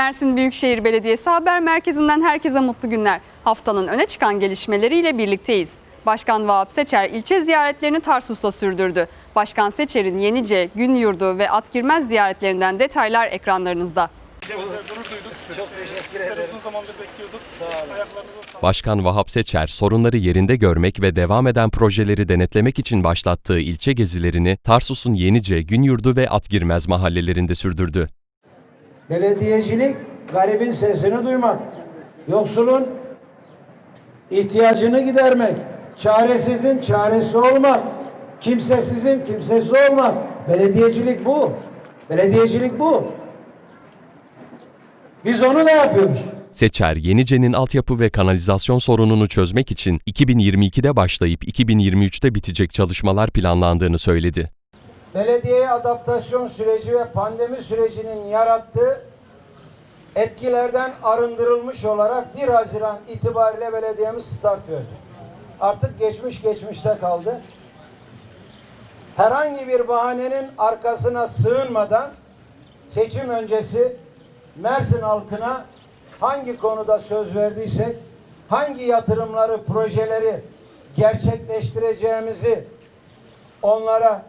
Mersin Büyükşehir Belediyesi Haber Merkezi'nden herkese mutlu günler. Haftanın öne çıkan gelişmeleriyle birlikteyiz. Başkan Vahap Seçer ilçe ziyaretlerini Tarsus'ta sürdürdü. Başkan Seçer'in Yenice, Günyurdu ve Atgirmez ziyaretlerinden detaylar ekranlarınızda. Çok teşekkür ederim. Sağ olun. Başkan Vahap Seçer, sorunları yerinde görmek ve devam eden projeleri denetlemek için başlattığı ilçe gezilerini Tarsus'un Yenice, Günyurdu ve Atgirmez mahallelerinde sürdürdü. Belediyecilik garibin sesini duymak. Yoksulun ihtiyacını gidermek. Çaresizin çaresi olmak. Kimsesizin kimsesiz olmak. Belediyecilik bu. Belediyecilik bu. Biz onu da yapıyoruz. Seçer, Yenice'nin altyapı ve kanalizasyon sorununu çözmek için 2022'de başlayıp 2023'te bitecek çalışmalar planlandığını söyledi. Belediyeye adaptasyon süreci ve pandemi sürecinin yarattığı etkilerden arındırılmış olarak 1 Haziran itibariyle belediyemiz start verdi. Artık geçmiş geçmişte kaldı. Herhangi bir bahanenin arkasına sığınmadan seçim öncesi Mersin halkına hangi konuda söz verdiysek, hangi yatırımları, projeleri gerçekleştireceğimizi onlara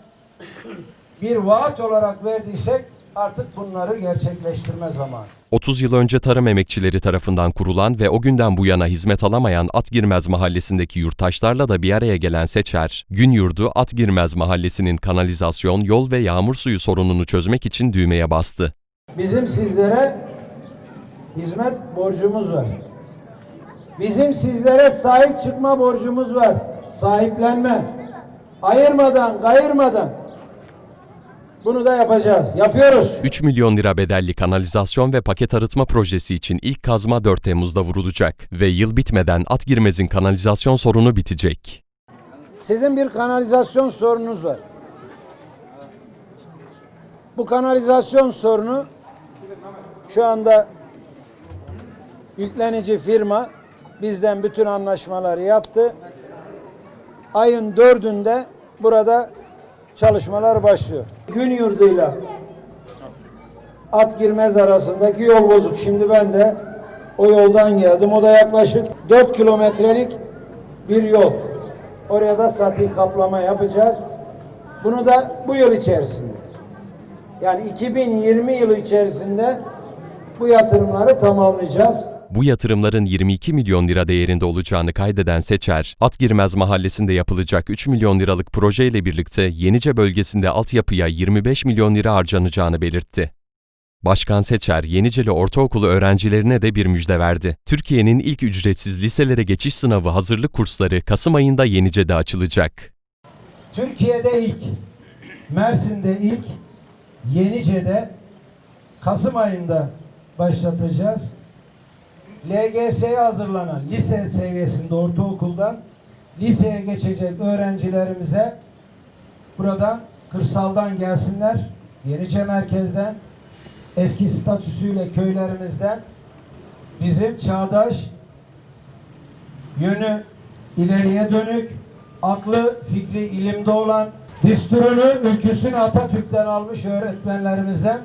bir vaat olarak verdiysek artık bunları gerçekleştirme zamanı. 30 yıl önce tarım emekçileri tarafından kurulan ve o günden bu yana hizmet alamayan Atgirmez mahallesindeki yurttaşlarla da bir araya gelen Seçer, Günyurdu Atgirmez mahallesinin kanalizasyon, yol ve yağmur suyu sorununu çözmek için düğmeye bastı. Bizim sizlere hizmet borcumuz var. Bizim sizlere sahip çıkma borcumuz var. Sahiplenme. Ayırmadan, gayırmadan. Bunu da yapacağız. Yapıyoruz. 3 milyon lira bedelli kanalizasyon ve paket arıtma projesi için ilk kazma 4 Temmuz'da vurulacak ve yıl bitmeden Atgirmez'in kanalizasyon sorunu bitecek. Sizin bir kanalizasyon sorununuz var. Bu kanalizasyon sorunu şu anda yüklenici firma bizden bütün anlaşmaları yaptı. Ayın dördünde burada çalışmalar başlıyor. Gün yurduyla at girmez arasındaki yol bozuk. Şimdi ben de o yoldan geldim. O da yaklaşık 4 kilometrelik bir yol. Oraya da sati kaplama yapacağız. Bunu da bu yıl içerisinde. Yani 2020 yılı içerisinde bu yatırımları tamamlayacağız. Bu yatırımların 22 milyon lira değerinde olacağını kaydeden Seçer, Atgirmez mahallesinde yapılacak 3 milyon liralık projeyle birlikte Yenice bölgesinde altyapıya 25 milyon lira harcanacağını belirtti. Başkan Seçer, Yeniceli Ortaokulu öğrencilerine de bir müjde verdi. Türkiye'nin ilk ücretsiz liselere geçiş sınavı hazırlık kursları Kasım ayında Yenice'de açılacak. Türkiye'de ilk, Mersin'de ilk, Yenice'de Kasım ayında başlatacağız. LGS'ye hazırlanan lise seviyesinde ortaokuldan liseye geçecek öğrencilerimize buradan kırsaldan gelsinler. Yenice merkezden eski statüsüyle köylerimizden bizim çağdaş yönü ileriye dönük, aklı fikri ilimde olan, disturunu, ülküsünü Atatürk'ten almış öğretmenlerimizden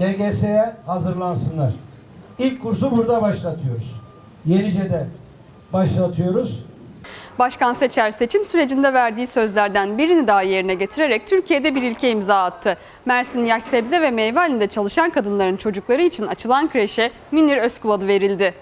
LGS'ye hazırlansınlar. İlk kursu burada başlatıyoruz. Yenice'de başlatıyoruz. Başkan Seçer seçim sürecinde verdiği sözlerden birini daha yerine getirerek Türkiye'de bir ilke imza attı. Mersin Yaş Sebze ve Meyve halinde çalışan kadınların çocukları için açılan kreşe Münir Özkul adı verildi.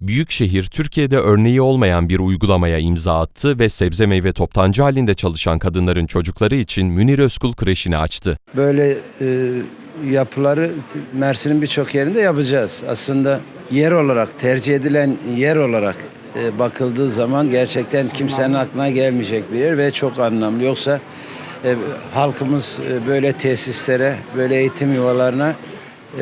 Büyükşehir, Türkiye'de örneği olmayan bir uygulamaya imza attı ve sebze meyve toptancı halinde çalışan kadınların çocukları için Münir Özkul kreşini açtı. Böyle e, yapıları Mersin'in birçok yerinde yapacağız. Aslında yer olarak, tercih edilen yer olarak e, bakıldığı zaman gerçekten kimsenin aklına gelmeyecek bir yer ve çok anlamlı. Yoksa e, halkımız e, böyle tesislere, böyle eğitim yuvalarına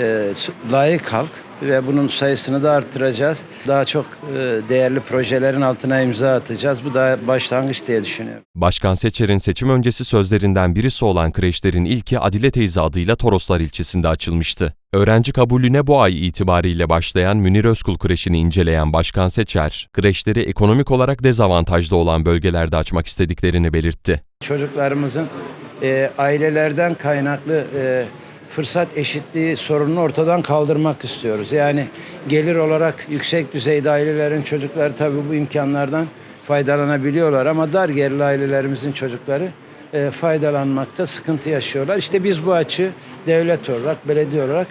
e, layık halk ve bunun sayısını da arttıracağız. Daha çok e, değerli projelerin altına imza atacağız. Bu da başlangıç diye düşünüyorum. Başkan Seçer'in seçim öncesi sözlerinden birisi olan kreşlerin ilki Adile teyze adıyla Toroslar ilçesinde açılmıştı. Öğrenci kabulüne bu ay itibariyle başlayan Münir Özkul kreşini inceleyen Başkan Seçer, kreşleri ekonomik olarak dezavantajlı olan bölgelerde açmak istediklerini belirtti. Çocuklarımızın e, ailelerden kaynaklı e, fırsat eşitliği sorununu ortadan kaldırmak istiyoruz. Yani gelir olarak yüksek düzeyde ailelerin çocukları tabii bu imkanlardan faydalanabiliyorlar ama dar gelirli ailelerimizin çocukları e, faydalanmakta sıkıntı yaşıyorlar. İşte biz bu açığı devlet olarak, belediye olarak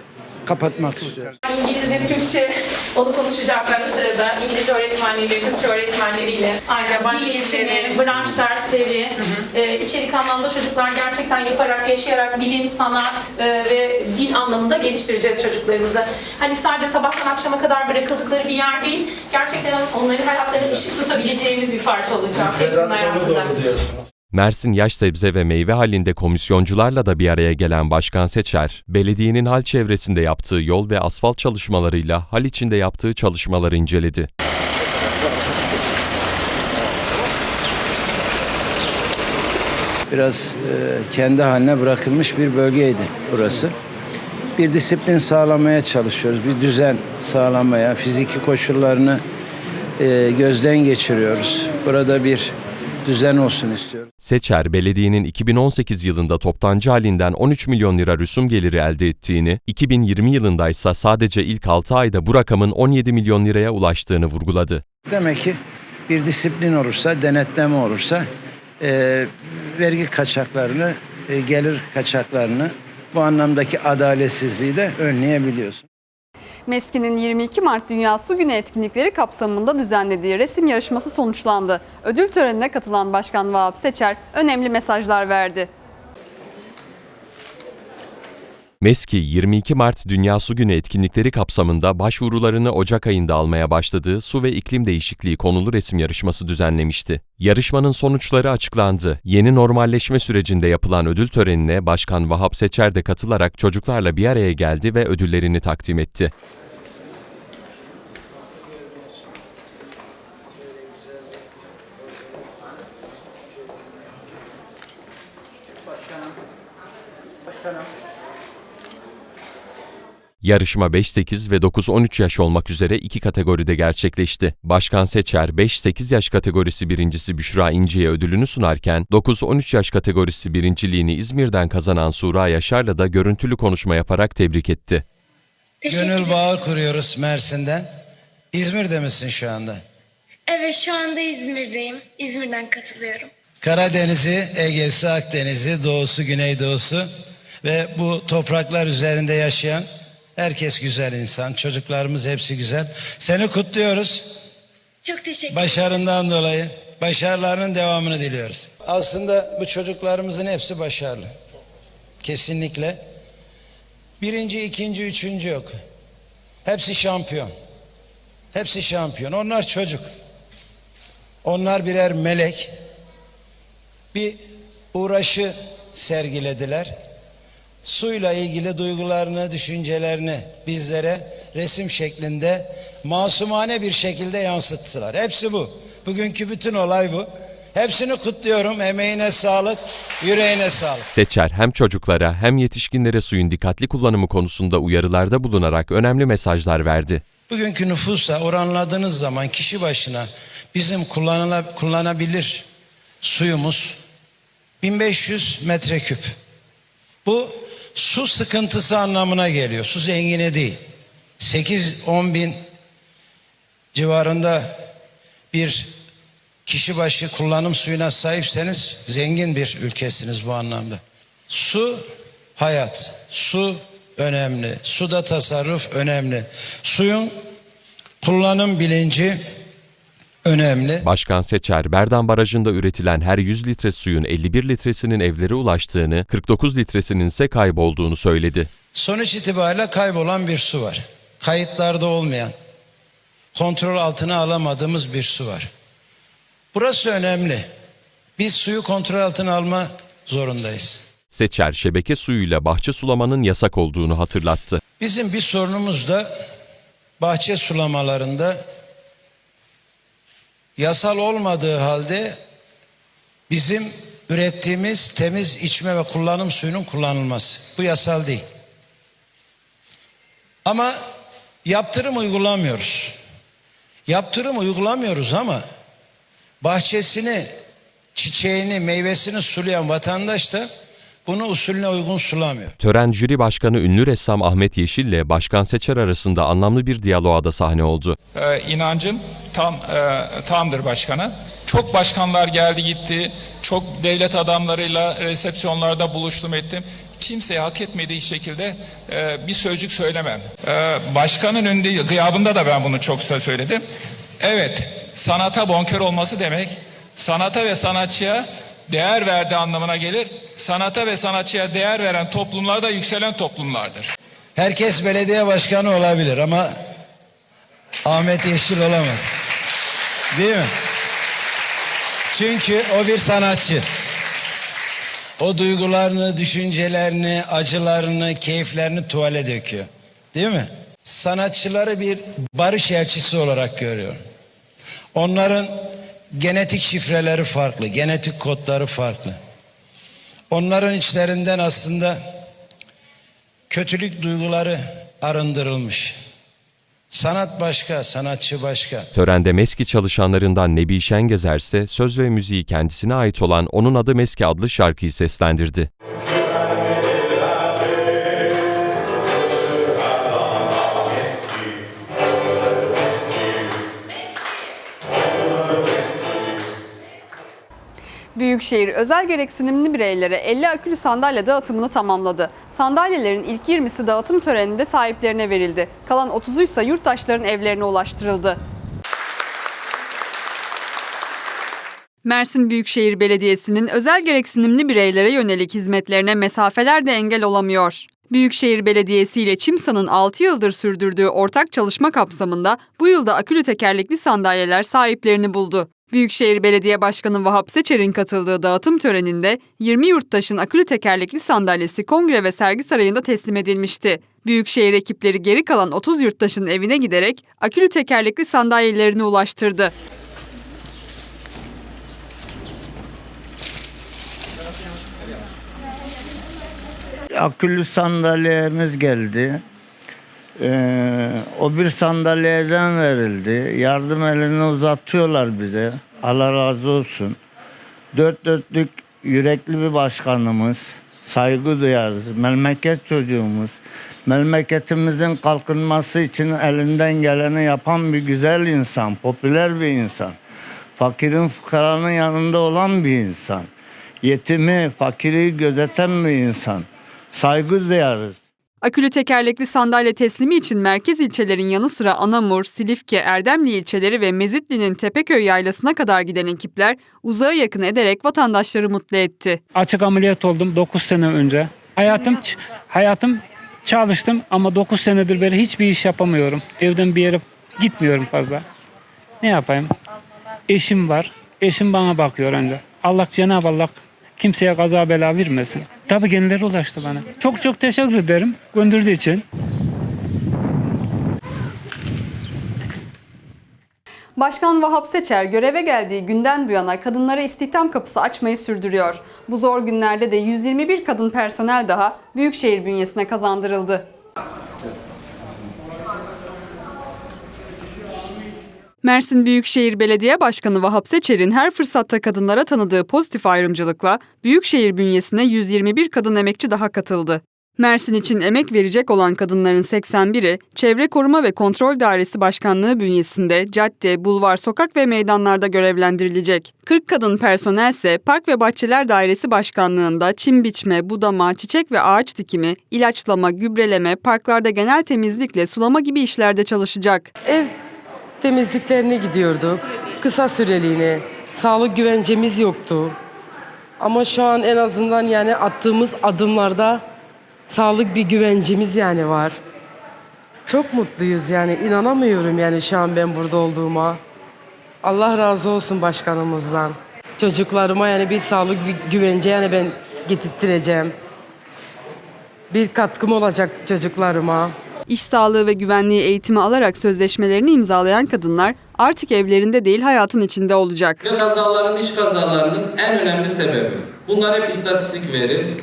kapatmak istiyoruz. İngilizce, Türkçe onu konuşacaklar o sırada. İngilizce öğretmenleriyle, Türkçe öğretmenleriyle. Aynen. Dil eğitimi, branş dersleri. e, içerik anlamda çocuklar gerçekten yaparak, yaşayarak bilim, sanat e, ve dil anlamında geliştireceğiz çocuklarımızı. Hani sadece sabahtan akşama kadar bırakıldıkları bir yer değil. Gerçekten onları hayatlarına ışık tutabileceğimiz bir parça olacağız hepsinin hayatında. Mersin Yaş Sebze ve Meyve halinde komisyoncularla da bir araya gelen Başkan Seçer, belediyenin hal çevresinde yaptığı yol ve asfalt çalışmalarıyla hal içinde yaptığı çalışmaları inceledi. Biraz e, kendi haline bırakılmış bir bölgeydi burası. Bir disiplin sağlamaya çalışıyoruz, bir düzen sağlamaya, fiziki koşullarını e, gözden geçiriyoruz. Burada bir düzen olsun istiyoruz. Seçer, belediyenin 2018 yılında toptancı halinden 13 milyon lira rüsum geliri elde ettiğini, 2020 yılında ise sadece ilk 6 ayda bu rakamın 17 milyon liraya ulaştığını vurguladı. Demek ki bir disiplin olursa, denetleme olursa e, vergi kaçaklarını, e, gelir kaçaklarını bu anlamdaki adaletsizliği de önleyebiliyorsun. MESKİ'nin 22 Mart Dünya Su Günü etkinlikleri kapsamında düzenlediği resim yarışması sonuçlandı. Ödül törenine katılan Başkan Vahap Seçer önemli mesajlar verdi. MESKİ 22 Mart Dünya Su Günü etkinlikleri kapsamında başvurularını Ocak ayında almaya başladığı su ve iklim değişikliği konulu resim yarışması düzenlemişti. Yarışmanın sonuçları açıklandı. Yeni normalleşme sürecinde yapılan ödül törenine Başkan Vahap Seçer de katılarak çocuklarla bir araya geldi ve ödüllerini takdim etti. Yarışma 5-8 ve 9-13 yaş olmak üzere iki kategoride gerçekleşti. Başkan Seçer 5-8 yaş kategorisi birincisi Büşra İnci'ye ödülünü sunarken 9-13 yaş kategorisi birinciliğini İzmir'den kazanan Sura Yaşar'la da görüntülü konuşma yaparak tebrik etti. Gönül bağı kuruyoruz Mersin'den. İzmir'de misin şu anda? Evet şu anda İzmir'deyim. İzmir'den katılıyorum. Karadeniz'i, Ege'si, Akdeniz'i, Doğusu, Güneydoğusu ve bu topraklar üzerinde yaşayan herkes güzel insan. Çocuklarımız hepsi güzel. Seni kutluyoruz. Çok teşekkür Başarından dolayı. Başarılarının devamını diliyoruz. Aslında bu çocuklarımızın hepsi başarılı. Kesinlikle. Birinci, ikinci, üçüncü yok. Hepsi şampiyon. Hepsi şampiyon. Onlar çocuk. Onlar birer melek. Bir uğraşı sergilediler. Suyla ilgili duygularını, düşüncelerini bizlere resim şeklinde masumane bir şekilde yansıttılar. Hepsi bu. Bugünkü bütün olay bu. Hepsini kutluyorum. Emeğine sağlık, yüreğine sağlık. Seçer hem çocuklara hem yetişkinlere suyun dikkatli kullanımı konusunda uyarılarda bulunarak önemli mesajlar verdi. Bugünkü nüfusa oranladığınız zaman kişi başına bizim kullanabilir suyumuz 1500 metreküp. Bu su sıkıntısı anlamına geliyor. Su zengini değil. 8-10 bin civarında bir kişi başı kullanım suyuna sahipseniz zengin bir ülkesiniz bu anlamda. Su hayat, su önemli, suda tasarruf önemli. Suyun kullanım bilinci önemli. Başkan Seçer, Berdan Barajı'nda üretilen her 100 litre suyun 51 litresinin evlere ulaştığını, 49 litresinin ise kaybolduğunu söyledi. Sonuç itibariyle kaybolan bir su var. Kayıtlarda olmayan, kontrol altına alamadığımız bir su var. Burası önemli. Biz suyu kontrol altına alma zorundayız. Seçer, şebeke suyuyla bahçe sulamanın yasak olduğunu hatırlattı. Bizim bir sorunumuz da bahçe sulamalarında yasal olmadığı halde bizim ürettiğimiz temiz içme ve kullanım suyunun kullanılması. Bu yasal değil. Ama yaptırım uygulamıyoruz. Yaptırım uygulamıyoruz ama bahçesini, çiçeğini, meyvesini sulayan vatandaş da bunu usulüne uygun sulamıyor. Tören jüri başkanı ünlü ressam Ahmet Yeşil ile Başkan Seçer arasında anlamlı bir diyaloğa da sahne oldu. e, inancım tam e, tamdır başkana. Çok başkanlar geldi gitti. Çok devlet adamlarıyla resepsiyonlarda buluştum ettim. Kimseye hak etmediği şekilde e, bir sözcük söylemem. E, başkanın önünde gıyabında da ben bunu çok söyledim. Evet, sanata bonkör olması demek, sanata ve sanatçıya değer verdiği anlamına gelir. Sanata ve sanatçıya değer veren toplumlar da yükselen toplumlardır. Herkes belediye başkanı olabilir ama Ahmet Yeşil olamaz. Değil mi? Çünkü o bir sanatçı. O duygularını, düşüncelerini, acılarını, keyiflerini tuvale döküyor. Değil mi? Sanatçıları bir barış elçisi olarak görüyor. Onların genetik şifreleri farklı, genetik kodları farklı. Onların içlerinden aslında kötülük duyguları arındırılmış. Sanat başka, sanatçı başka. Törende MESKİ çalışanlarından Nebi Şengezer ise söz ve müziği kendisine ait olan Onun Adı MESKİ adlı şarkıyı seslendirdi. Büyükşehir özel gereksinimli bireylere 50 akülü sandalye dağıtımını tamamladı. Sandalyelerin ilk 20'si dağıtım töreninde sahiplerine verildi. Kalan 30'u ise yurttaşların evlerine ulaştırıldı. Mersin Büyükşehir Belediyesi'nin özel gereksinimli bireylere yönelik hizmetlerine mesafeler de engel olamıyor. Büyükşehir Belediyesi ile Çimsa'nın 6 yıldır sürdürdüğü ortak çalışma kapsamında bu yılda akülü tekerlekli sandalyeler sahiplerini buldu. Büyükşehir Belediye Başkanı Vahap Seçer'in katıldığı dağıtım töreninde 20 yurttaşın akülü tekerlekli sandalyesi Kongre ve Sergi Sarayı'nda teslim edilmişti. Büyükşehir ekipleri geri kalan 30 yurttaşın evine giderek akülü tekerlekli sandalyelerini ulaştırdı. akülü sandalyemiz geldi. Ee, o bir sandalyeden verildi. Yardım elini uzatıyorlar bize. Allah razı olsun. Dört dörtlük yürekli bir başkanımız. Saygı duyarız. Memleket çocuğumuz. Memleketimizin kalkınması için elinden geleni yapan bir güzel insan. Popüler bir insan. Fakirin fukaranın yanında olan bir insan. Yetimi, fakiri gözeten bir insan. Saygı duyarız. Akülü tekerlekli sandalye teslimi için merkez ilçelerin yanı sıra Anamur, Silifke, Erdemli ilçeleri ve Mezitli'nin Tepeköy yaylasına kadar giden ekipler uzağa yakın ederek vatandaşları mutlu etti. Açık ameliyat oldum 9 sene önce. Hayatım hayatım çalıştım ama 9 senedir beri hiçbir iş yapamıyorum. Evden bir yere gitmiyorum fazla. Ne yapayım? Eşim var. Eşim bana bakıyor önce. Allah Cenab-ı Allah kimseye kaza bela vermesin. Tabii kendileri ulaştı bana. Çok çok teşekkür ederim gönderdiği için. Başkan Vahap Seçer göreve geldiği günden bu yana kadınlara istihdam kapısı açmayı sürdürüyor. Bu zor günlerde de 121 kadın personel daha Büyükşehir bünyesine kazandırıldı. Mersin Büyükşehir Belediye Başkanı Vahap Seçer'in her fırsatta kadınlara tanıdığı pozitif ayrımcılıkla Büyükşehir bünyesine 121 kadın emekçi daha katıldı. Mersin için emek verecek olan kadınların 81'i Çevre Koruma ve Kontrol Dairesi Başkanlığı bünyesinde cadde, bulvar, sokak ve meydanlarda görevlendirilecek. 40 kadın personel ise Park ve Bahçeler Dairesi Başkanlığında çim biçme, budama, çiçek ve ağaç dikimi, ilaçlama, gübreleme, parklarda genel temizlikle sulama gibi işlerde çalışacak. Ev temizliklerine gidiyorduk. Kısa süreliğine. Sağlık güvencemiz yoktu. Ama şu an en azından yani attığımız adımlarda sağlık bir güvencemiz yani var. Çok mutluyuz yani inanamıyorum yani şu an ben burada olduğuma. Allah razı olsun başkanımızdan. Çocuklarıma yani bir sağlık bir güvence yani ben getirttireceğim. Bir katkım olacak çocuklarıma. İş sağlığı ve güvenliği eğitimi alarak sözleşmelerini imzalayan kadınlar artık evlerinde değil hayatın içinde olacak. Ve kazaların, iş kazalarının en önemli sebebi. Bunlar hep istatistik veri.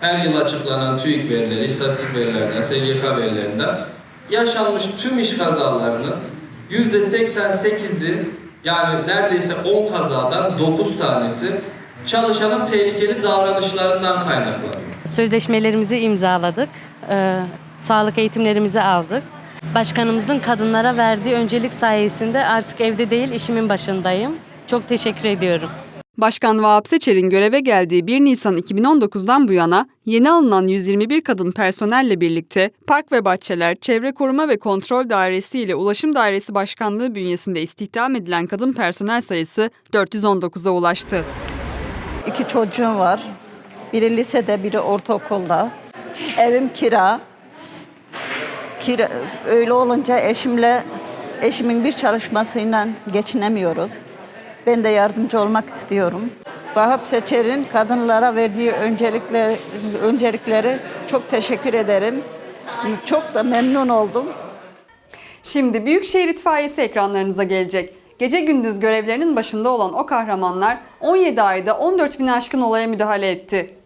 Her yıl açıklanan TÜİK verileri, istatistik verilerinden, SGK verilerinden yaşanmış tüm iş kazalarının %88'i yani neredeyse 10 kazadan 9 tanesi çalışanın tehlikeli davranışlarından kaynaklanıyor. Sözleşmelerimizi imzaladık. Ee, sağlık eğitimlerimizi aldık. Başkanımızın kadınlara verdiği öncelik sayesinde artık evde değil işimin başındayım. Çok teşekkür ediyorum. Başkan Vahap Seçer'in göreve geldiği 1 Nisan 2019'dan bu yana yeni alınan 121 kadın personelle birlikte Park ve Bahçeler, Çevre Koruma ve Kontrol Dairesi ile Ulaşım Dairesi Başkanlığı bünyesinde istihdam edilen kadın personel sayısı 419'a ulaştı. İki çocuğum var. Biri lisede, biri ortaokulda. Evim kira. Kira öyle olunca eşimle eşimin bir çalışmasıyla geçinemiyoruz. Ben de yardımcı olmak istiyorum. Vahap Seçer'in kadınlara verdiği öncelikleri, öncelikleri çok teşekkür ederim. Çok da memnun oldum. Şimdi Büyükşehir İtfaiyesi ekranlarınıza gelecek. Gece gündüz görevlerinin başında olan o kahramanlar 17 ayda 14 bin aşkın olaya müdahale etti.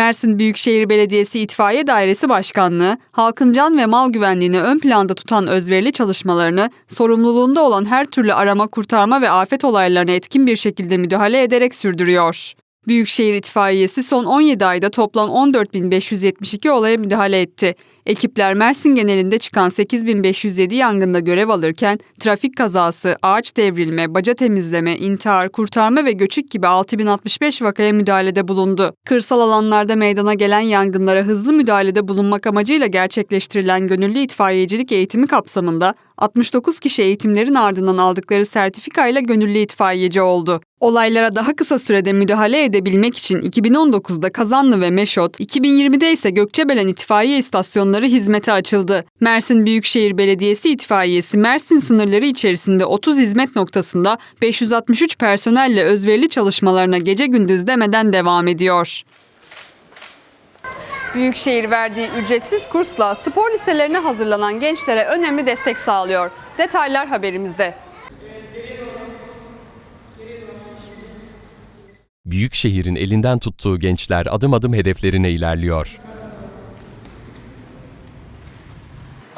Mersin Büyükşehir Belediyesi İtfaiye Dairesi Başkanlığı, halkın can ve mal güvenliğini ön planda tutan özverili çalışmalarını, sorumluluğunda olan her türlü arama, kurtarma ve afet olaylarına etkin bir şekilde müdahale ederek sürdürüyor. Büyükşehir İtfaiyesi son 17 ayda toplam 14.572 olaya müdahale etti. Ekipler Mersin genelinde çıkan 8.507 yangında görev alırken trafik kazası, ağaç devrilme, baca temizleme, intihar, kurtarma ve göçük gibi 6065 vakaya müdahalede bulundu. Kırsal alanlarda meydana gelen yangınlara hızlı müdahalede bulunmak amacıyla gerçekleştirilen gönüllü itfaiyecilik eğitimi kapsamında 69 kişi eğitimlerin ardından aldıkları sertifikayla gönüllü itfaiyeci oldu. Olaylara daha kısa sürede müdahale edebilmek için 2019'da Kazanlı ve Meşot, 2020'de ise Gökçebelen itfaiye istasyonları hizmete açıldı. Mersin Büyükşehir Belediyesi itfaiyesi Mersin sınırları içerisinde 30 hizmet noktasında 563 personelle özverili çalışmalarına gece gündüz demeden devam ediyor. Büyükşehir verdiği ücretsiz kursla spor liselerine hazırlanan gençlere önemli destek sağlıyor. Detaylar haberimizde. Büyükşehir'in elinden tuttuğu gençler adım adım hedeflerine ilerliyor.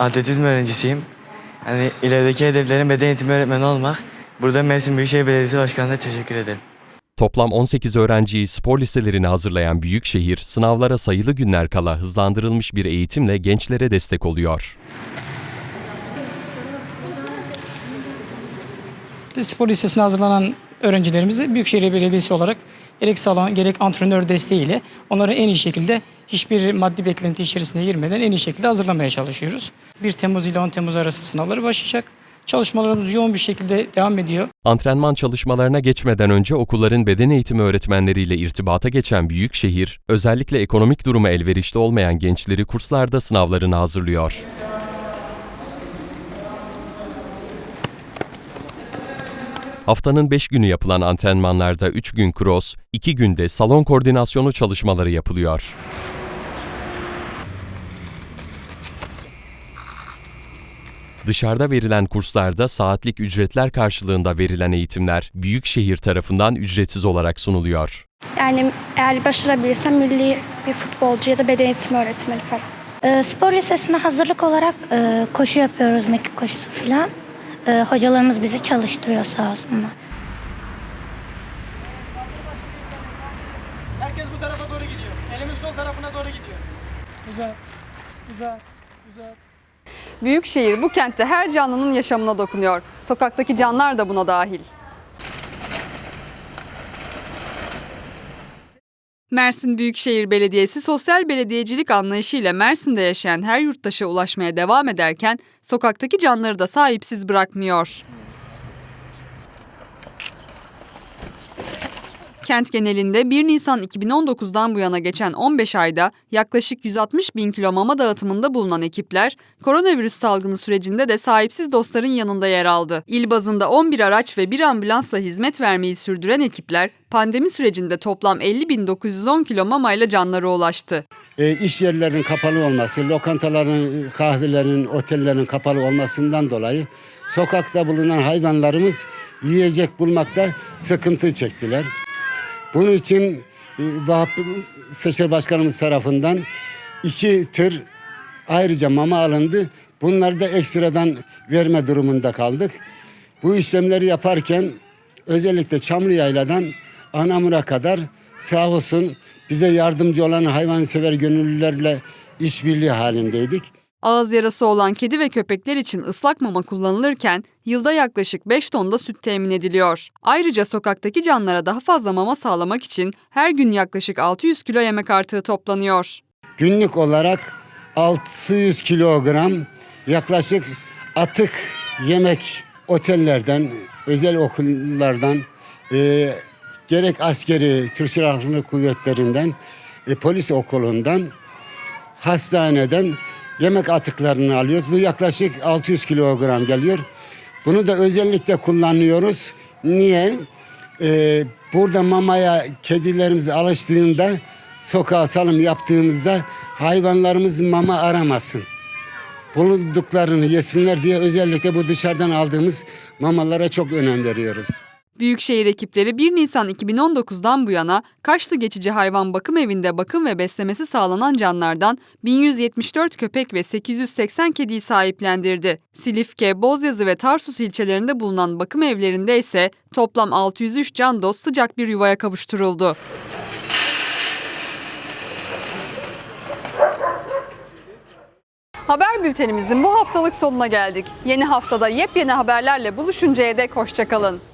Atletizm öğrencisiyim. Hani ilerideki hedeflerim beden eğitimi öğretmeni olmak. Burada Mersin Büyükşehir Belediyesi Başkanı'na teşekkür ederim. Toplam 18 öğrenciyi spor liselerine hazırlayan Büyükşehir, sınavlara sayılı günler kala hızlandırılmış bir eğitimle gençlere destek oluyor. Spor Lisesi'ne hazırlanan öğrencilerimizi Büyükşehir Belediyesi olarak gerek salon gerek antrenör desteğiyle onları en iyi şekilde hiçbir maddi beklenti içerisine girmeden en iyi şekilde hazırlamaya çalışıyoruz. 1 Temmuz ile 10 Temmuz arası sınavları başlayacak. Çalışmalarımız yoğun bir şekilde devam ediyor. Antrenman çalışmalarına geçmeden önce okulların beden eğitimi öğretmenleriyle irtibata geçen Büyükşehir, özellikle ekonomik durumu elverişli olmayan gençleri kurslarda sınavlarına hazırlıyor. Haftanın 5 günü yapılan antrenmanlarda 3 gün cross, 2 günde salon koordinasyonu çalışmaları yapılıyor. Dışarıda verilen kurslarda saatlik ücretler karşılığında verilen eğitimler Büyükşehir tarafından ücretsiz olarak sunuluyor. Yani eğer başarabilirsem milli bir futbolcu ya da beden eğitimi öğretmeni falan. Ee, spor lisesine hazırlık olarak e, koşu yapıyoruz, mekik koşusu falan. Ee, hocalarımız bizi çalıştırıyor sağ olsunlar. Herkes bu tarafa doğru gidiyor. Elimiz sol tarafına doğru gidiyor. Güzel, güzel. Büyükşehir bu kentte her canlının yaşamına dokunuyor. Sokaktaki canlar da buna dahil. Mersin Büyükşehir Belediyesi sosyal belediyecilik anlayışıyla Mersin'de yaşayan her yurttaşa ulaşmaya devam ederken sokaktaki canları da sahipsiz bırakmıyor. Kent genelinde 1 Nisan 2019'dan bu yana geçen 15 ayda yaklaşık 160 bin kilo mama dağıtımında bulunan ekipler, koronavirüs salgını sürecinde de sahipsiz dostların yanında yer aldı. İl bazında 11 araç ve bir ambulansla hizmet vermeyi sürdüren ekipler, pandemi sürecinde toplam 50.910 kilo mamayla canlara ulaştı. e, iş yerlerinin kapalı olması, lokantaların, kahvelerin, otellerin kapalı olmasından dolayı sokakta bulunan hayvanlarımız yiyecek bulmakta sıkıntı çektiler. Bunun için e, Vahap Seçer Başkanımız tarafından iki tır ayrıca mama alındı. Bunları da ekstradan verme durumunda kaldık. Bu işlemleri yaparken özellikle Çamlıyayla'dan Anamur'a kadar sağ olsun bize yardımcı olan hayvansever gönüllülerle işbirliği halindeydik. Ağız yarası olan kedi ve köpekler için ıslak mama kullanılırken yılda yaklaşık 5 ton da süt temin ediliyor. Ayrıca sokaktaki canlara daha fazla mama sağlamak için her gün yaklaşık 600 kilo yemek artığı toplanıyor. Günlük olarak 600 kilogram yaklaşık atık yemek otellerden, özel okullardan, e, gerek askeri Türk Silahlı Kuvvetlerinden, e, polis okulundan, hastaneden yemek atıklarını alıyoruz. Bu yaklaşık 600 kilogram geliyor. Bunu da özellikle kullanıyoruz. Niye? Ee, burada mamaya kedilerimiz alıştığında sokağa salım yaptığımızda hayvanlarımız mama aramasın. Bulduklarını yesinler diye özellikle bu dışarıdan aldığımız mamalara çok önem veriyoruz. Büyükşehir ekipleri 1 Nisan 2019'dan bu yana Kaşlı Geçici Hayvan Bakım Evi'nde bakım ve beslemesi sağlanan canlardan 1174 köpek ve 880 kediyi sahiplendirdi. Silifke, Bozyazı ve Tarsus ilçelerinde bulunan bakım evlerinde ise toplam 603 can dost sıcak bir yuvaya kavuşturuldu. Haber bültenimizin bu haftalık sonuna geldik. Yeni haftada yepyeni haberlerle buluşuncaya dek hoşçakalın.